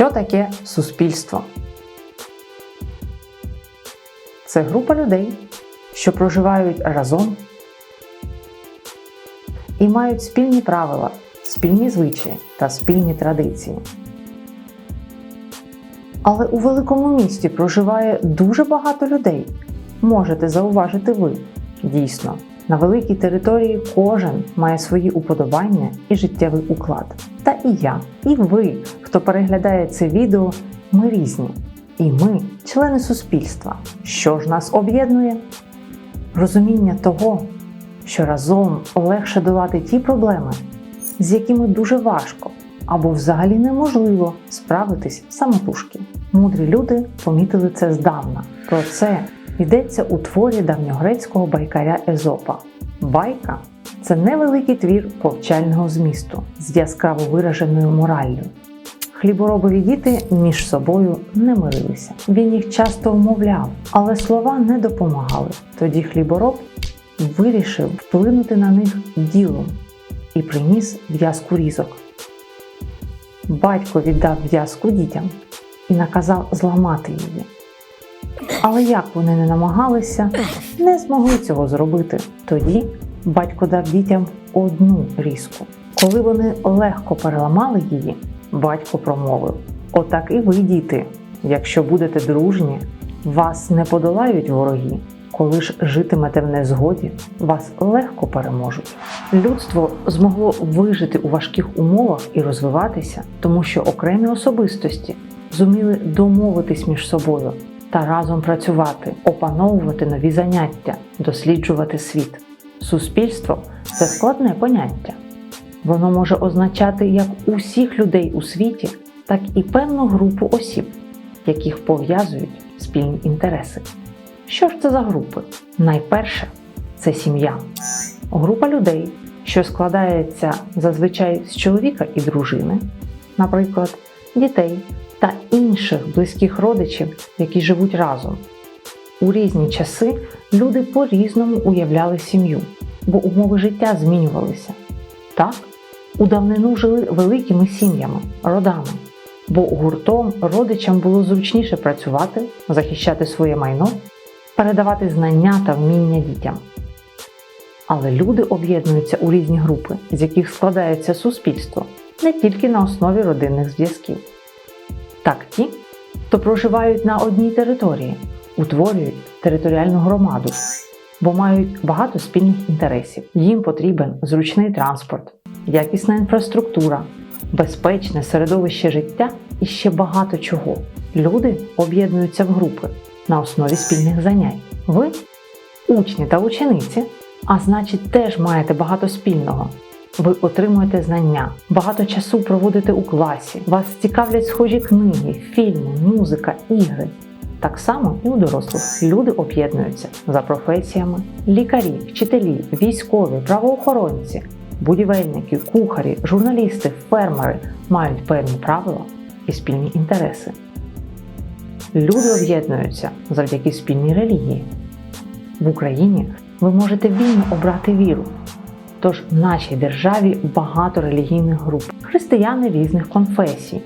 Що таке суспільство? Це група людей, що проживають разом і мають спільні правила, спільні звичаї та спільні традиції. Але у великому місті проживає дуже багато людей. Можете зауважити ви. Дійсно, на великій території кожен має свої уподобання і життєвий уклад. Та і я, і ви, хто переглядає це відео, ми різні. І ми члени суспільства. Що ж нас об'єднує? Розуміння того, що разом легше долати ті проблеми, з якими дуже важко або взагалі неможливо справитись самотужки. Мудрі люди помітили це здавна. Про це йдеться у творі давньогрецького байкаря Езопа. Байка це невеликий твір повчального змісту з яскраво вираженою мораллю. Хліборобові діти між собою не мирилися. Він їх часто вмовляв, але слова не допомагали. Тоді хлібороб вирішив вплинути на них ділом і приніс в'язку різок. Батько віддав в'язку дітям і наказав зламати її. Але як вони не намагалися, не змогли цього зробити. Тоді батько дав дітям одну різку. Коли вони легко переламали її, батько промовив: Отак і ви, діти, якщо будете дружні, вас не подолають вороги. Коли ж житимете в незгоді, вас легко переможуть. Людство змогло вижити у важких умовах і розвиватися, тому що окремі особистості зуміли домовитись між собою та разом працювати, опановувати нові заняття, досліджувати світ. Суспільство це складне поняття. Воно може означати як усіх людей у світі, так і певну групу осіб, яких пов'язують спільні інтереси. Що ж це за групи? Найперше це сім'я. Група людей, що складається зазвичай з чоловіка і дружини, наприклад, дітей та інших близьких родичів, які живуть разом. У різні часи люди по-різному уявляли сім'ю, бо умови життя змінювалися. Так, у давнину жили великими сім'ями, родами, бо гуртом родичам було зручніше працювати, захищати своє майно, передавати знання та вміння дітям. Але люди об'єднуються у різні групи, з яких складається суспільство, не тільки на основі родинних зв'язків. Так ті, хто проживають на одній території, утворюють територіальну громаду, бо мають багато спільних інтересів. Їм потрібен зручний транспорт, якісна інфраструктура, безпечне середовище життя і ще багато чого. Люди об'єднуються в групи на основі спільних занять. Ви учні та учениці, а значить, теж маєте багато спільного. Ви отримуєте знання, багато часу проводите у класі, вас цікавлять схожі книги, фільми, музика, ігри. Так само і у дорослих люди об'єднуються за професіями: лікарі, вчителі, військові, правоохоронці, будівельники, кухарі, журналісти, фермери мають певні правила і спільні інтереси. Люди об'єднуються завдяки спільній релігії. В Україні ви можете вільно обрати віру. Тож в нашій державі багато релігійних груп, християни різних конфесій.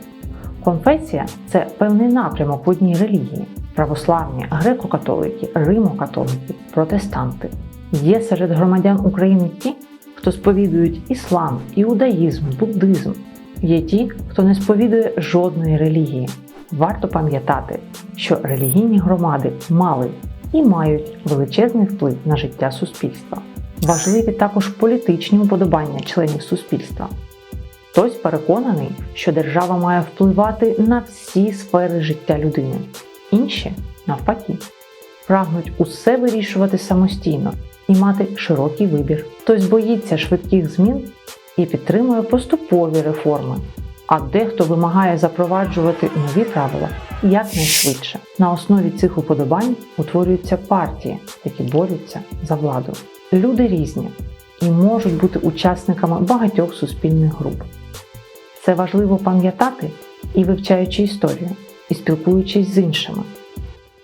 Конфесія це певний напрямок в одній релігії: православні, греко-католики, римо-католики, протестанти. Є серед громадян України ті, хто сповідують іслам, іудаїзм, буддизм. Є ті, хто не сповідує жодної релігії. Варто пам'ятати, що релігійні громади мали і мають величезний вплив на життя суспільства. Важливі також політичні уподобання членів суспільства. Хтось переконаний, що держава має впливати на всі сфери життя людини, інші, навпаки, прагнуть усе вирішувати самостійно і мати широкий вибір. Хтось боїться швидких змін і підтримує поступові реформи, а дехто вимагає запроваджувати нові правила якнайшвидше. На основі цих уподобань утворюються партії, які борються за владу. Люди різні і можуть бути учасниками багатьох суспільних груп. Це важливо пам'ятати і вивчаючи історію, і спілкуючись з іншими.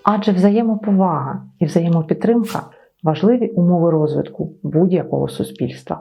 Адже взаємоповага і взаємопідтримка важливі умови розвитку будь-якого суспільства.